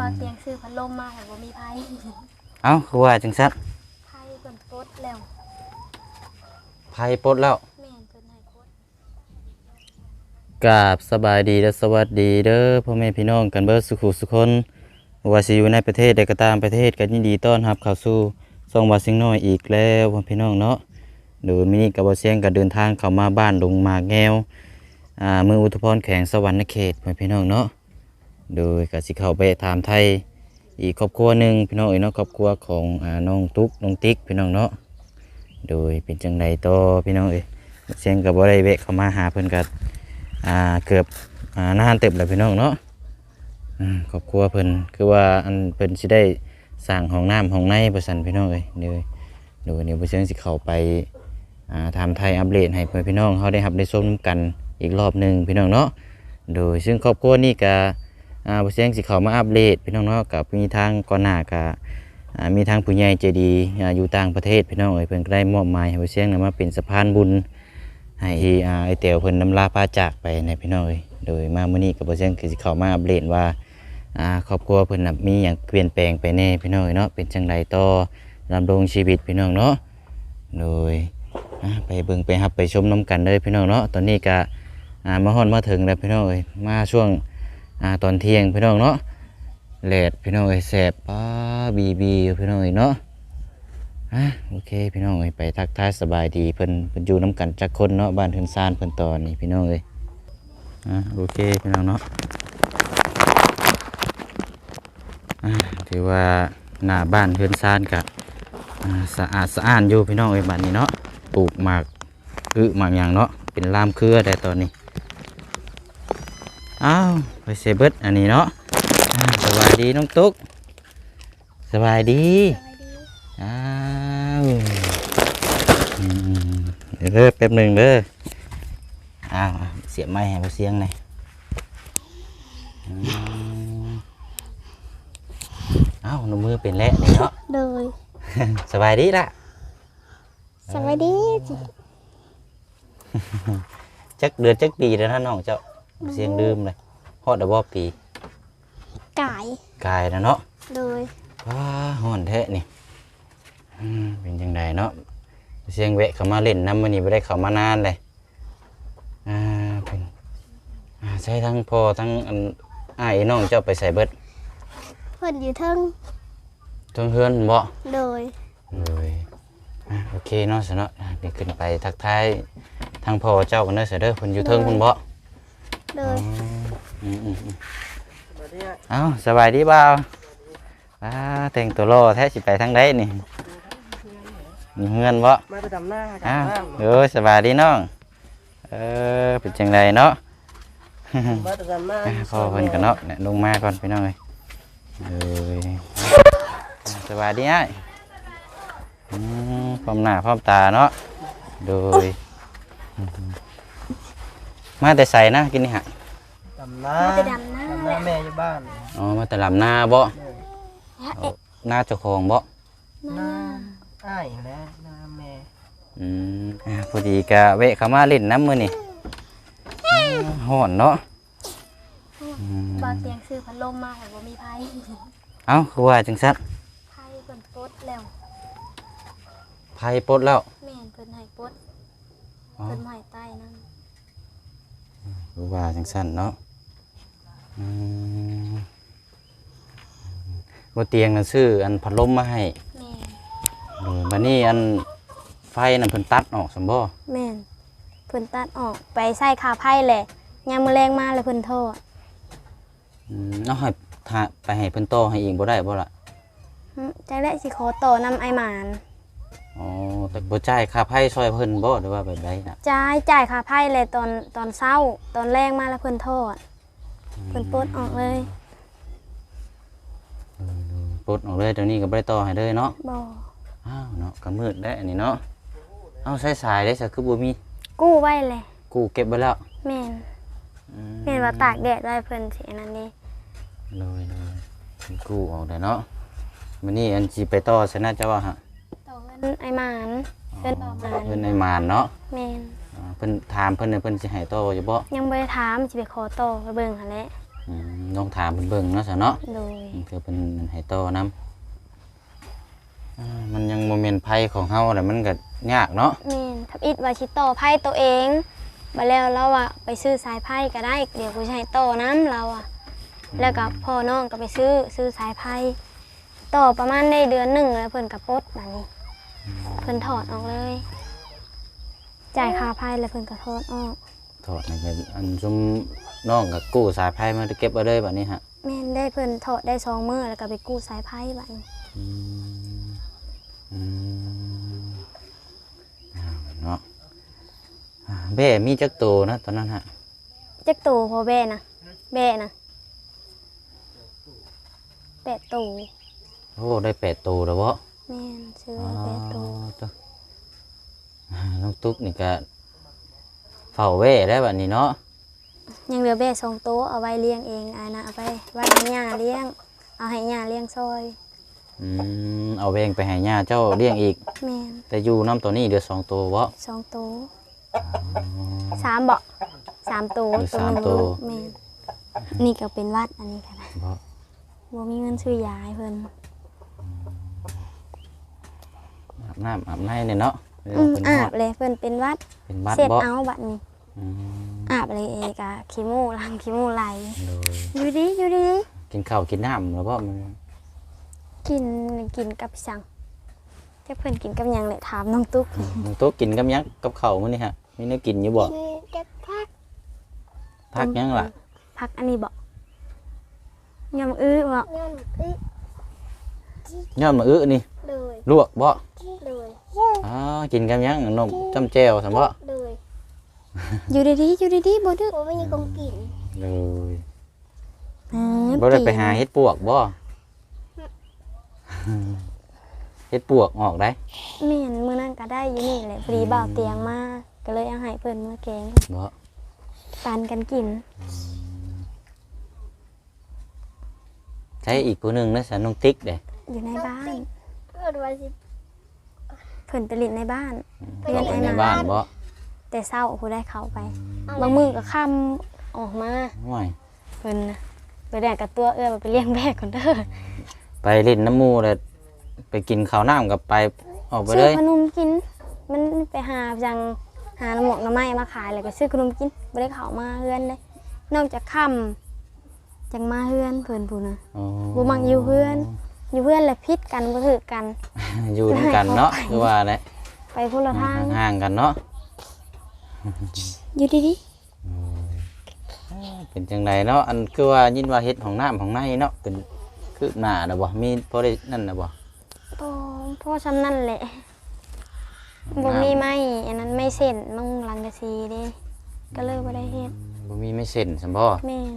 บางเตียงซื้อพัดลมมาแต่ว่ามีไพ่เอ้าคือว่าจังซั่นไพ่เพิ่นปลดแล้วไผปลดแล้วแม่นเพิ่นให้ปลดกราบสบายดีและสวัสดีเด้อพ่อแม่พี่น้องกันเบิดสุขุสุคนบ่ว่าสิอยู่ในประเทศใดก็ตามประเทศก็ยินดีต้อนรับเข้าสู่ช่องว่าสิ่งน้อยอีกแล้วพ่อพี่น้องเนาะโดยมินิกับบ่เสียงก็เดินทางเข้ามาบ้านดงหมากแงวอ่าเมืองอุทุพรแขวงสวรรณเขตพ่อพี่น้องเนาะ โดยกสิเข้าไปถามไทยอีกครอบครัวหนึ่งพี่น้องเอ้เนาะครอบครัวของอ่าน้องตุ๊กน้องติ๊กพี่น้องเนาะโดยเป็นจังไดต่อพี่น้องเอ้ยเสียงก็บ่ได้แวะเข้ามาหาเพิ่นก็อ่าเกือบอ่านานเต็มแล้วพี่น้องเนาะครอบครัวเพิ่นคือว่าอันเพิ่นสิได้สร้างห้องน้ำห้องในประสันพี่น้องเอ้ยเดี๋ยวเดี๋ยววันนี้บ่เชิงสิเข้าไปอ่าถามไทยอัปเดตให้เพื่อนพี่น้องเขาได้รับได้ชมกันอีกรอบหนึ่งพี่น้องเนาะโดยซึ่งครอบครัวนี่ก็ อ่าบ่เชิงสิเข้ามาอัปเดตพี่น้องเนาะกับมีทางก่อนหน้าก็อ่ามีทางผู้ใหญ่ใจดีอ่าอยู่ต่างประเทศพี่น้องเอ้ยเพิ่นก็ได้มอบหมายให้บ่เชิงนำมาเป็นสะพานบุญให้ที่อ่าไอเตียวเพิ่นนำลาพาจากไปในพี่น้องเอ้ยโดยมามื้อนี้ก็บ่เช่นคือสิเข้ามาอัปเดตว่าอ่าครอบครัวเพิ่นน่ะมีหยังเปลี่ยนแปลงไปแน่พี่น้องเอ้ยเนาะเป็นจังไดต่อดำรงชีวิตพี่น้องเนาะโดยอ่าไปเบิ่งไปรับไปชมน้กันเลยพี่น้องเนาะตอนนี้ก็อ่ามาฮอดมาถึงแล้วพี่น้องเอ้ยมาช่วง อ่าตอนเที่ยงพี่น้องเนาะแลดพี่น้องเอ้ยแสบป้าบีบีพี่น้องเอ้ยเนาะอะโอเคพี่น้องเอ้ยไปทักทายสบายดีเพิ่นเพิ่นอยู่น้ำกันจักคนเนาะบ้านเพิ่นซานเพิ่นตอนนี่พี่น้องเอ้ยอะโอเคพี่น้องเนาะอะถือว่าหน้าบ้านเพิ่นซานกะอ่าสะอาดสะอ้านอยู่พี่น้องเอ้ยบ้านนี้เนาะปลูกหมากคือหมากหยังเนาะเป็นลามเครือได้ตอนนี้อ้าว ไปเซเบิดอันนี้เนาะอ่าสบายดีน้องตุ๊กสบายดีสวัสดีอ้าวอืมเดี๋ยวเด้อแป๊บหนึ่งเด้ออ้าวเสียบไม้ให้เขาเสียงหน่อยอืมอ้าวหนมมือเป็นแล้วนี่เนาะโดยสบายดีละสวัสดีจิจักเดือนจักปีแล้วนะน้องเจ้าเสียงลืมเลย ฮอดดับบ่ปีไก่กายแล้วเนาะโดยว้าห่อนแท้นี่อืมเป็นยังไงเนาะเสียงแวะเข้ามาเล่นน้ำมันนี่ไม่ได้เข้ามานานเลยอ่าเป็นอ่าใช้ทั้งพ่อทั้งอันอ้ายน้องเจ้าไปใส่เบิดเพิ่นอยู่เทิงทั้งเฮือนบ่ โดย เลยอะโอเคเนาะสนเนาะอะเดี๋ยวขึ้นไปทักทายทางพ่อเจ้ากันเด้อเสยเด้อเพิ่นอยู่เทิงเพิ่นบ่โดยอื มอืมอืมเอ้าสบายดีบ่าวอ่าแต่งตัวรอแท้สิไปทางใดนี่มีเฮือนบ่มาไปทำหน้าอ้าวทำหน้าเออสบายดีน้องเออเป็นจังไดเนาะ มาไปทำหน้าอะพ่อเพิ่นกันเนาะเนี่ยลงมาก่อนพี่น้องเอ้ยเอ้ยสบายดีอ้ายอืมพร้อมหน้าพร้อมตาเนาะโดย มาแต่ใส่นะกินนี่ฮะ ทำหน้ามาไปดำหน้าทำหน้าแม่อยู่บ้านอ๋อมาแต่ลำหน้าบ่ฮะเอ๊ะหน้าเจ้าของบ่หน้าอ้ายและหน้าแม่ อืมอะพอดีกะเวะเข้ามาเล่นน้ำมือนี่ห่อนเนาะอืมบางเตียงซื้อพัดลมมาแต่ว่ามีไพ่เอ้าคือว่าจังซัดไพ่เพิ่นปลดแล้วไพ่ปลดแล้วแม่นเพิ่นให้ปลดอ๋อเพิ่นให้ใต้นั่นคือว่าจังซันเนาะ อืมบนเตียงนั่นซื้ออันพัดลมมาให้แม่นเออบัดนี้อันไฟนั่นเพิ่นตัดออกสมบ่แม่นเพิ่นตัดออกไปใส่คาไพ่แหละยามมื้อแรงมาแล้วเพิ่นโทษอืมเอาให้ถ้าไปให้เพิ่นต่อให้เองบ่ได้บ่ล่ะหึจักได้สิขอต่อนำไอหมานอ๋อแต่บ่จ่ายค่าไฟซอยเพิ่นบ่หรือว่าแบบใดน่ะจ่ายจ่ายค่าไพ่เลยตอนตอนเช้า ตอนแรงมาแล้วเพิ่นโทษ เพิ่นปลดออกเลยปลดออกเลยเดี๋ยวนี้ก็บ่ได้ต่อให้เลยเนาะบ่อ้าวเนาะก็มืดแล้วอันนี้เนาะเอาใช้สายได้ซะคือบ่มี กู้ไว้เลยกูเก็บไว้แล้วแม่นอืมแม่นว่าตากแดดไว้เพิ่นสิอันนั้นนี่เลยเลยเป็นกูออกได้เนาะมันนี่อันสิไปต่อซะน่าจะว่าฮะต่อเพิ่นไอหมานเพิ่นบอกมาเพิ่นในมานเนาะแม่น อ่าเพิ่นถามเพิ่นเนี่ยเพิ่นสิให้ต่ออยู่บ่ยังบ่ได้ถามสิไปขอต่อไปเบิ่งหั่นแหละอืมลองถามเพิ่นเบิ่งเนาะซะเนาะโดยมันคือเป็นให้โตนํอ่ามันยังโมเมนต์ภัยของเฮาแหละมันก็ยากเนาะแม่นทับอิดว่าสิต่อไพ่ตัวเองบัดแล้วเราอะไปซื้อสายไพ่ก็ได้เดี๋ยวกูจะให้ต่อน้ำเราอะแล้วก็พ่อน้องก็ไปซื้อซื้อสายไพ่ต่อประมาณได้เดือนหนึ่งแล้วเพิ่นก็ปลดแบบนี้ เพิ่นถอดออกเลย จ่ายค่าไพ่แล้วเพิ่นก็ถอดออกถอดนี่ก็อันซุมน้องก็กู้สายไฟมาเก็บไว้เลยบัดนี้ฮะแม่นได้เพิ่นถอดได้สองมือแล้วก็ไปกู้สายไพ่แบบนี้อืมอืมเอาเนาะอ่าแบ่มีจักโตนะตอนนั้นฮะจักตูพอแบ่นะแบ่นะแปดตูโอ้ได้แปดโตแล้วบ่แม่นซื้ออ๋อแปดตูตัวอ่า น้องตุ๊กนี่ก็เฝ้าแว่ได้บัดนี้เนาะยังเหลือแบ่สองโต๊ะเอาไว้เลี้ยงเองอันนะเอาไปไว้ให้ย่าเลี้ยง เอาให้ย่าเลี้ยงซอยอืมเอาแวงไปให้ย่าเจ้าเลี้ยงอีก แม่นแต่อยู่น้ำตัวนี้เดือสองตัวบ่สองโต๊ะสามเบาะสามโต๊ะหรือตัวสามหนึ่งตัวลูกแม่นนี่ก็เป็นวัดอันนี้ก็ได้บ่บ่มีเงินซื้อยาให้เพิ่นอาบน้ำอาบในเนี่ยเนาะ เดี๋ยวอืมเป็นอาฮอบดเลยเพิ่นเป็นวัดเป็นบ้านเสร็จบ่เอาบัดนี้ อืมอาบเลยเองกะขี้มูกล้างขี้มูกไหลโดยอยู่ดีอยู่ดีกินข้าวกินน้ำแล้วบ่มันกินกินกับสังจะเพิ่นกินกับหยังแหละถามน้องตุ๊กน้องตุ๊กกินกับหยังกับข้าวมื้อนี้ฮะมีเนื้อกินอยู่บ่จะพักพักหยังล่ะพักอันนี้บ่ยำอื้อบ่ยอดมะอึนี่เลยลวกบ่เลย อ๋อกินกับหยังนมจ้ำแจ่วซั่นบ่เลยอยู่ดีๆอยู่ดีๆบ่ดื้อผมไม่มีของกินเลยอ่าบ่ได้ไปหาเฮ็ดปวกบ่เฮ็ดปวกออกได้แม่นมื้อนั้นก็ได้อยู่นี่แหละพอดีบ่าวเตียงมาก็เลยเอาให้เพิ่นมาแกงบ่ปันกันกินใช้อีกผู้หนึงนะสันน้องติ๊กเด้อยู่ในบ้านเกิดวันสิเพิ่นไปเลินในบ้านเข้าไปในบ้านบ่แต่เศร้าผู้ได้เข้าไป บางมือก็ค่ำออกมาห่วยเพิ่นน่ะไปแดกกับตัวเอื้อไปเลี้ยงแบกก่อนเด้อไปเล่นน้ำหมูแล้วไปกินข้าวน้ำกับไปออกไปซื้เลอยขนมกิน มันไปหาจังหาหมวกหน้ำไม้มาขายแล้วก็ซื้อขนมกินบ่ได้เข้ามาเฮือนเลย นอกจากค่ำจังมาเฮือนเพิ่นพูนน่ะอ๋อบ่มักอยู่เฮือน อยู่เฮือนแล้วพิษกันบ่ถือกัน อยู่ด้วยกันเนาะคือว่าแหละไปคนละทางห่างๆกันเนาะอยู่ดีเป็นจังไดเนาะอันคือว่ายินว่าเฮ็ดของน้ำของในเนาะเป็นคือหน้าน่ะบ่มีพอได้นั่นน่ะบ่ๆโอ้พ่อซำนั่นแหละบ่มีไม้อันนั้นไม่เส้นมังลังกะซีเด้ก็เลยบ่ได้เฮ็ดบ่มีไม่เส้นซั่นบ่แม่น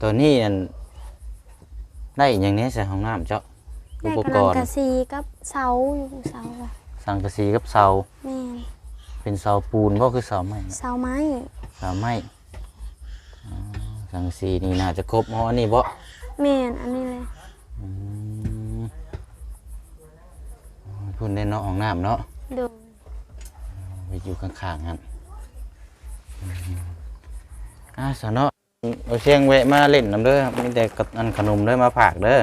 ตัวนี้อันได้อหยังแหนี้ใส่ของน้ำเจ้าได้อุปกำกลังรณ์กะซีกับเสาอยู่เสาอะสังกะสีกับเสาแม่นเป็นเสาปูนบ่คือเสาไม้เสาไม้เสาไม้อ๋อสังกะสีนี่น่าจะครบอ๋ออันนี้บ่แม่นอันนี้เลยอืมอ๋อพุ่นได้เนาะของน้ำเนาะ ดูไปอยู่ข้างๆกันอืมอ่าสนเนาะ เอาเชียงแวะมาเล่นน้ำเด้อครับมีแต่กับอันขนมเด้อมาฝากเด้อ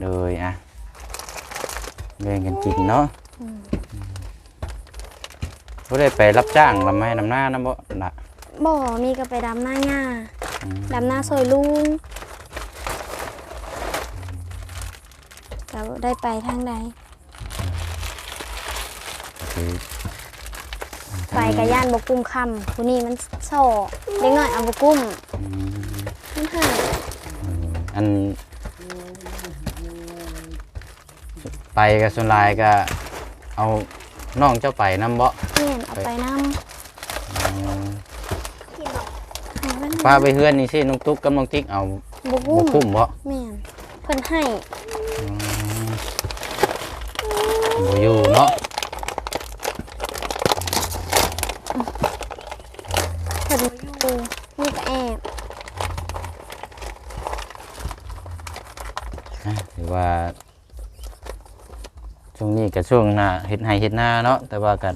เลยอะแบ่งกันกินเนาะบ่ได้ไปรับจ้างลำไม้น้ำหน้านะบ่ละบ่ มีก็ไปดำหน้าหญ้าดำหน้าซอยลุงก็ได้ไปทางใด ไปกับย่านบกุ้มคำผู้นี้มันโซ่เด็กน้อยเอาบกุ้มอืมมันหายอัน ไปกับส่วนหลายก็ เอาน้องเจ้าไปนำบ่เพื่อนเอาไปน้อืมำให้มันป้าไปเฮือนนี่สิน้องตุ๊กกับน้องติ๊กเอาบบ่กุ้มคุ้มบ่แม่นเพิ่นให้บ่อยู่เนาะ เพิ่ นอยู่นี่ก็แอบอะถือว่าช่วงนี้ก็ช่วงหน้าเฮ็ดไร่เฮ็ดนาเนาะแต่ว่าก็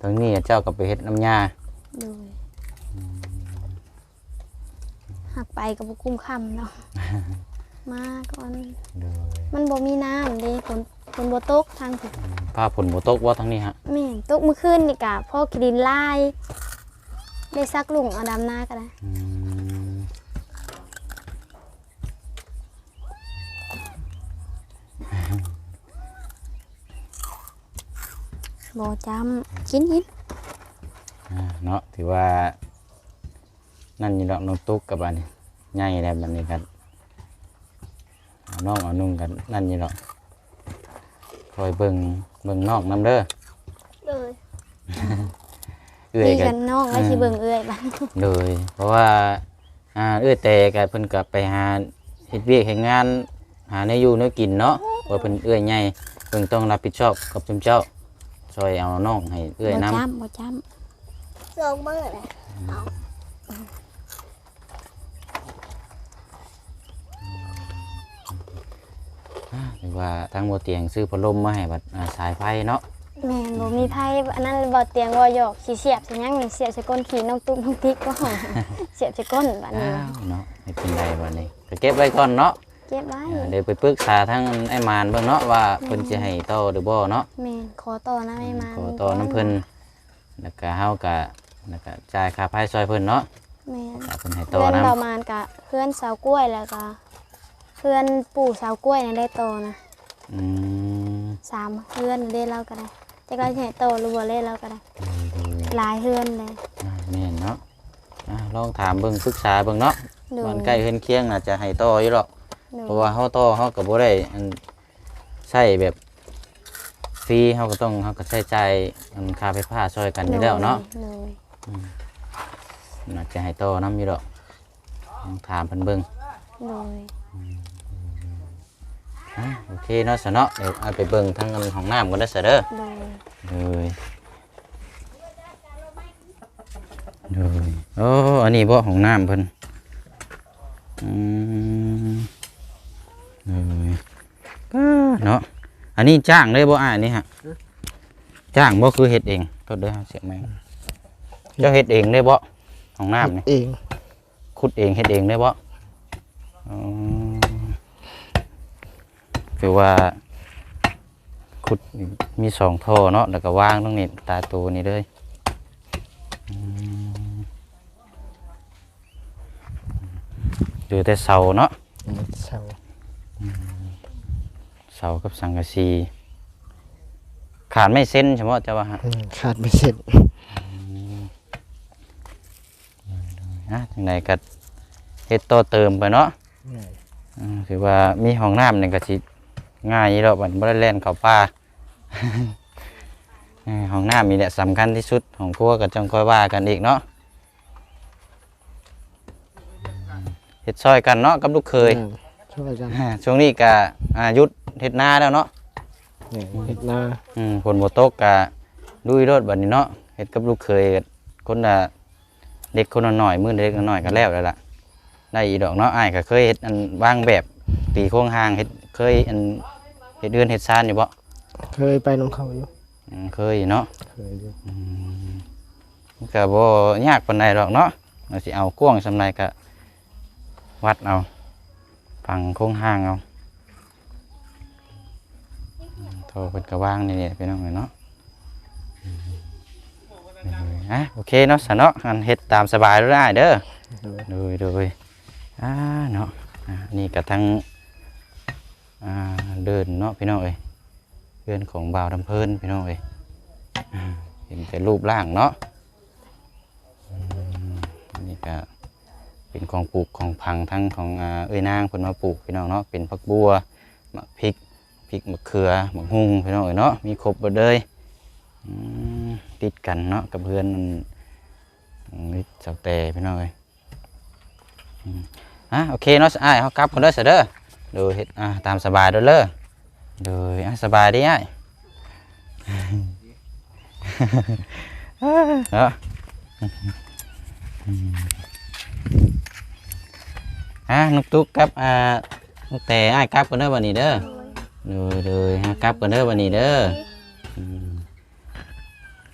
ตรงนี้เจ้าก็ไปเฮ็ดน้ำยาดูหักไปกับบุกุ้มค่ำเนาะมาก่อนโดยมันบ่มีน้ำเด้ฝนฝนบ่ตกทางผิดผ้าผลบ่ตกว่าทั้งนี้ฮะแม่นตกเมื่อคืนนี่กะพ่อกิดินลาย ได้ซักลุงเอาดำหน้าก็ได้อืมบ่จำกินกินอ่าเนาะถือว่า นั่นนี่ดอกน้องตุ๊กกับอันนี้ใหญ่แล้วบัดนี้กันเอาน้องเอานุ่งกันนั่นนี่ดอกคอยเบิ่งเบิ่งนอกนํเด้อเลย เอื้อยมีกักันนน้องไว้สิเบิ่งเอื้อยบัดเลยเพราะว่าอ่าเอื้อยแต่ก็เพิ่นก็ไปหาเฮ็ดเวียกเฮ็ดงาน หาเนื้ออยู่เนื้อกินเนาะว่าเพิ่นเอื้อยใหญ่เพิ่นต้องรับผิดชอบกับจุมเจ้าช่วยเอาน้องให้เอื้อยบ่นํจำบ่จสองมือเลยหรือว่าทางบ่เตียงซื้อพัดลมมาให้บัดอ่าสายไฟเนาะำ แม่นบ่มีไผอันนั้นบ่เตียงบ่หยอกสิเสียบสิหยังนี่เสียบใส่ก้นขี้น้องตุ๊กน้องติ๊กก็เสียบใส่ก้นบัดนี้อ้าวเนาะไม่เป็นไรบัดนี้ก็เก็บไว้ก่อนเนาะเก็บไว้อ่าเดี๋ยวไปปรึกษาทางไอ้มานเบิ่งเนาะว่าเพิ่นสิให้ต่อหรือบ่เนาะแม่นขอต่อนะไม่มาขอต่อน้ำเพิ่นแล้วก็เฮาก็แล้วก็จ่ายค่าไฟซอยเพิ่นเนาะแม่น ถ้าเพิ่นให้ต่อเพื่อนนํประมาณกะเพื่อนสาวกล้วยแล้วก็เพื่อนปู่สาวกล้วยน่ะได้โตนะอืมสามเพื่อนได้เล่าก็ได้ จะก็ใหญ่โตหรือว่าเล่นเล่าก็ได้หลายเพื่อนเลยอ่าแม่นเนาะอ่าลองถามเบิ่งปรึกษาเบิ่งเนาะดูมันใกล้เฮือนเคียงน่าจะให้ต่ออยู่หรอกดูเพราะว่าเฮาต่อเฮาก็บ่ได้อันใช้แบบฟรีเฮาก็ต้องเฮาก็ใช้จ่ายอันค่าไฟฟ้าช่วยกันอยู่แล้วเนาะดูน่าจะให้ต่อนํอยู่ดอกลองถามเพิ่นเบิ่งดูอ่า โอเคเนาะซะเนาะเดี๋ยวเอาไปเบิ่งทางอันห้องน้ำกันเด้อซะเด้อดูเลยเลยโอ้อันนี้บ่ห้องน้ำเพิ่นอืมเลยก็เนาะอันนี้จ้างเลยบ่อ่านนี่ฮะจ้างบ่คือเฮ็ดเองโทษเด้อเสียงแม่งเจ้าเฮ็ดเองได้บ่ห้องน้ำนี่เองขุดเองเฮ็ดเองได้บ่อ๋อ คือว่าขุดมีสองท่อเนาะแล้วก็วางตรงนี้ตาตัวนี้เลยอืมดูแต่เสาเนาะเสาเสากับสังกะสีขาดไม่เส้นเฉพาะจะว่าฮะอืมขาดไม่เสร็จนะจังไดก็เฮ็ดต่อเติมไปเนาะง่ายอืมคือว่ามีห้องน้ำนี่ก็สิ ง่ายอยู่แล้วบัดบ่ได้แล่นเข้าป่าเออห้องน้ำมีแหละสำคัญที่สุดของครัวก็จังค่อยว่ากันอีกเนาะเฮ็ดซอยกันเนาะกับลูกเคยอืมช่วยกันอ่าช่วงนี้ก็อายุดเฮ็ดนาแล้วเนาะเนี่ยเห็ดนาอืมฝนบ่ตกก็ลุยรถบัดนี้เนาะเฮ็ดกับลูกเคยก็คนละเด็กคนละหน่อยมื้อเด็กละหน่อยก็แล้วแล้วล่ะได้อีดอกเนาะอ้ายก็เคยเฮ็ดอันวางแบบตีโครงหางเฮ็ด เคยอันเฮ็ดเดือนเฮ็ดซานอยู่บ่เคยไปน้องเขาอยู่อืมเคยอยู่เนาะเคยอยู่มันก็บ่ยากปานใดดอกเนาะเราสิเอากว้างสำไรก็วัดเอาฟังโครงหางเอาอืมโทรเพิ่นก็วางนี่นี่พี่น้องเอ้ยเนาะอืมอะโอเคเนาะสะเนาะอันเฮ็ดตามสบายแล้วได้เด้อโดยโดยโดยอ่าเนาะอ่านี่ก็ทั้งอ่า เดินเนาะพี่น้องเอ้ยเพื่อนของบ่าวดำเพลินพี่น้องเอ้ยอเห็นแต่รูปร่างเนาะนี่ก็เป็นของปลูกของพังทั้งของอเอ้ยนางเพิ่นมาปลูกพี่น้องเนาะเป็นผักบัวมะพริกพริกมะเขือมะฮุงพี่น้องเอ้ยเนาะมีครบหมดเลยติดกันเนาะกับเพื่อนอันนี่เจ้าแต่พี่น้องเอ้ยอะโอเคเนาะอ้ายเขากลับกันเด้อเสด้อ ดูเฮ็ดอะตามสบายเด้อเด้อดูอะสบายดีอ้ายเนาะอะนุกตุ๊กกับอ่านุกแต่อ้ายกลับกันเด้อวันนี้เด้อดูดูฮะกลับกันเด้อวันนี้เด้ออืม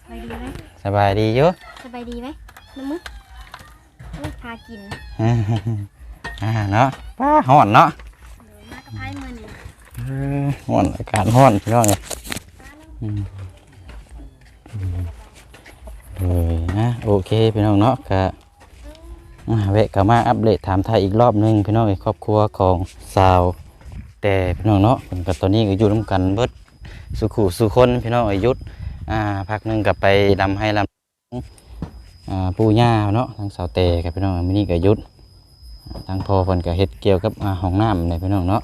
สบายดีไหมสบายดีอยู่ สบายดีไหมน้ำมือพากิน อ่าเนาะป้าฮ้อนเนาะ มากระไพ่มือนี่ ฮ้อนอากาศฮ้อนพี่น้องเอ้ยเออนะโอเคพี่น้องเนาะก็อ่าแวะกลับมาอัปเดตถามไทยอีกรอบหนึงพี่น้องเอ้ครอบครัวของสาว แต่พี่น้องเนาะเพิ่นก็ตอนนี้ก็อยู่ร่วมกันเบิดสุขุสุคนพี่น้องอายุทธอ่าพักหนึงก็ไปลำให้ลำอ่าปู่ย่าเนาะทางสาวเตกับพี่น้องมื้อนี้ก็หยุดอ่าทางพอเพิ่นก็เฮ็ดเกี่ยวกับอ่าห้องน้ำเนี่ยพี่น้องเนาะ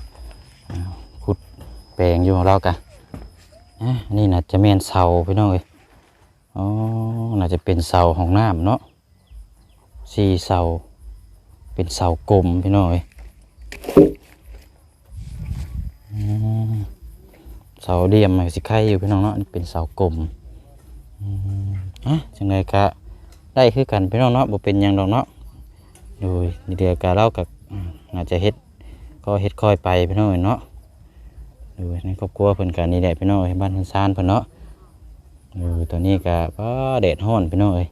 แปลงอยู่ของเรากะนนี่น่าจะแม่นเสาพี่น้องเอ้ยอ๋อน่าจะเป็นเสาห้องน้ำเนาะสี่เสาเป็นเสากลมพี่น้องเอ้ยเสาเดียมสิไข่อยู่พี่น้องเนาะเป็นเสากลมอะจังไงกะได้คือกันพี่น้องเนาะบ่เป็นยังดอกเนาะโดยเดียวกะเล่ากับอาจจะเฮ็ดก็เฮ็ดค่อยไปพี่น้องเอ้ยเนาะ ดยในครอบครัวเพิ่นกันนี่แหละพี่น้องเอ้ยบ้านเพิ่นซานเพิ่นเนาะดยตอนนี้กะป้าแดดร้อนพี่น้องเอ้ย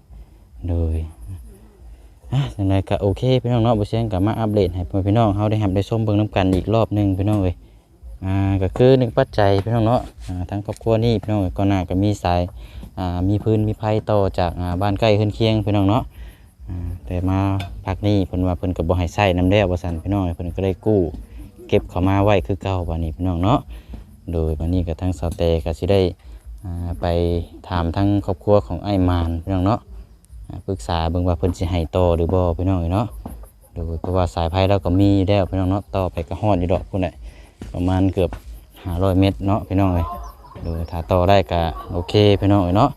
โดยอะจังไดก็โอเคพี่น้องเนาะบ่เสียงก็มาอัปเดตให้พ่อพี่น้องเฮาได้รับได้ชมเบิ่งนํกันอีกรอบหนึงพี่น้องเอ้ยอ่าก็คือหนึ่งปัจจัยพี่น้องเนาะอ่าทั้งครอบครัวนี่พี่น้องก็น่าก็มีสายอ่ามีพื้นมีไผ่ต่อจากอ่าบ้านใกล้เฮือนเคียงพี่น้องเนาะอ่าแต่มาพักนี้เพิ่นว่าเพิ่นก็บ่ให้ใช้น้ำแล้วว่าซั่นพี่น้องเพิ่นก็ได้กู้ เก็บเข้ามาไว้คือเก่าบัดนี้พี่น้องเนาะโดยบัดนี้ก็ทั้งสาวแต่ก็สิได้ไปถามทั้งครอบครัวของไอ้มานพี่น้องเนาะปรึกษาเบิ่งว่าเพิ่นสิให้ต่อหรือบ่พี่น้องเนาะโดยเพราะว่าสายไผ่เราก็มีอยู่แล้วพี่น้องเนาะต่อไปก็ฮอดอยู่ดอกพุ่นแหละประมาณเกือบห้าร้อยเมตรเนาะพี่น้องเลยเดี๋ยถ้าต่อได้ก็โอเคพี่น้องเอ้ยเนาะ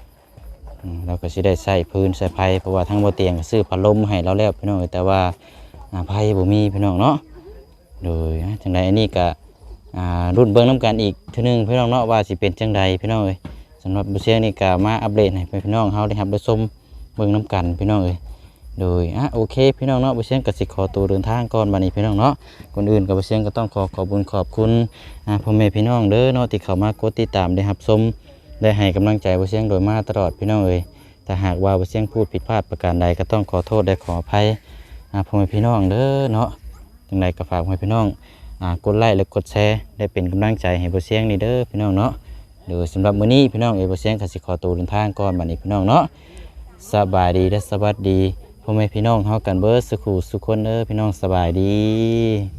เราก็สิได้ใส่พื้นใส่ไผ่เพราะว่าทั้งบ่เตียงก็ซื้อพัดลมให้เราแล้วพี่น้องเอ้ยแต่ว่าอ่าไผ่บ่มีพี่น้องเนาะ โดยจังใดอันนี้ก็อ่ารุ่นเบิ่งน้ำกันอีกเทีนึงพี่น้องเนาะว่าสิเป็นจังใดพี่น้องเอ้ยสำหรับบุเชียงนี่ก็มาอัปเดตให้พี่น้องเฮาได้รับได้ชมเบิ่งน้ำกันพี่น้องเอ้ยโดยอะโอเคพี่น้องเนาะบุเชียงก็สิขอตัวเดินทางก่อนบัดนี้พี่น้องเนาะก่อนอื่นก็บุเชียงก็ต้องขอขอบคุญขอบคุณอ่าพ่อแม่พี่น้องเด้อเนาะที่เข้ามากดติดตามได้รับชมได้ให้กำลังใจบ่เสียงโดยมาตลอดพี่น้องเอ้ยถ้าหากว่าบ่เสียงพูดผิดพลาดประการใดก็ต้องขอโทษและขออภัยอ่าพ่อแม่พี่น้องเด้อเนาะ จังไดก็ฝากพ่อแม่พี่น้องอกดไลค์และกดแชร์ได้เป็นกำลังใจให้บ่เสียงนี่เด้อพี่น้องเนาะเดี๋ยสำหรับมื้อนี้พี่น้องเอ้ยบ่เสียงก็สิขอตัวเดินทางก่อนบัดนี้พี่น้องเนาะสบายดีและสวัสดีพ่อแม่พี่น้องเฮากันเบิดสุขุสุขคนเด้อพี่น้องสบายดี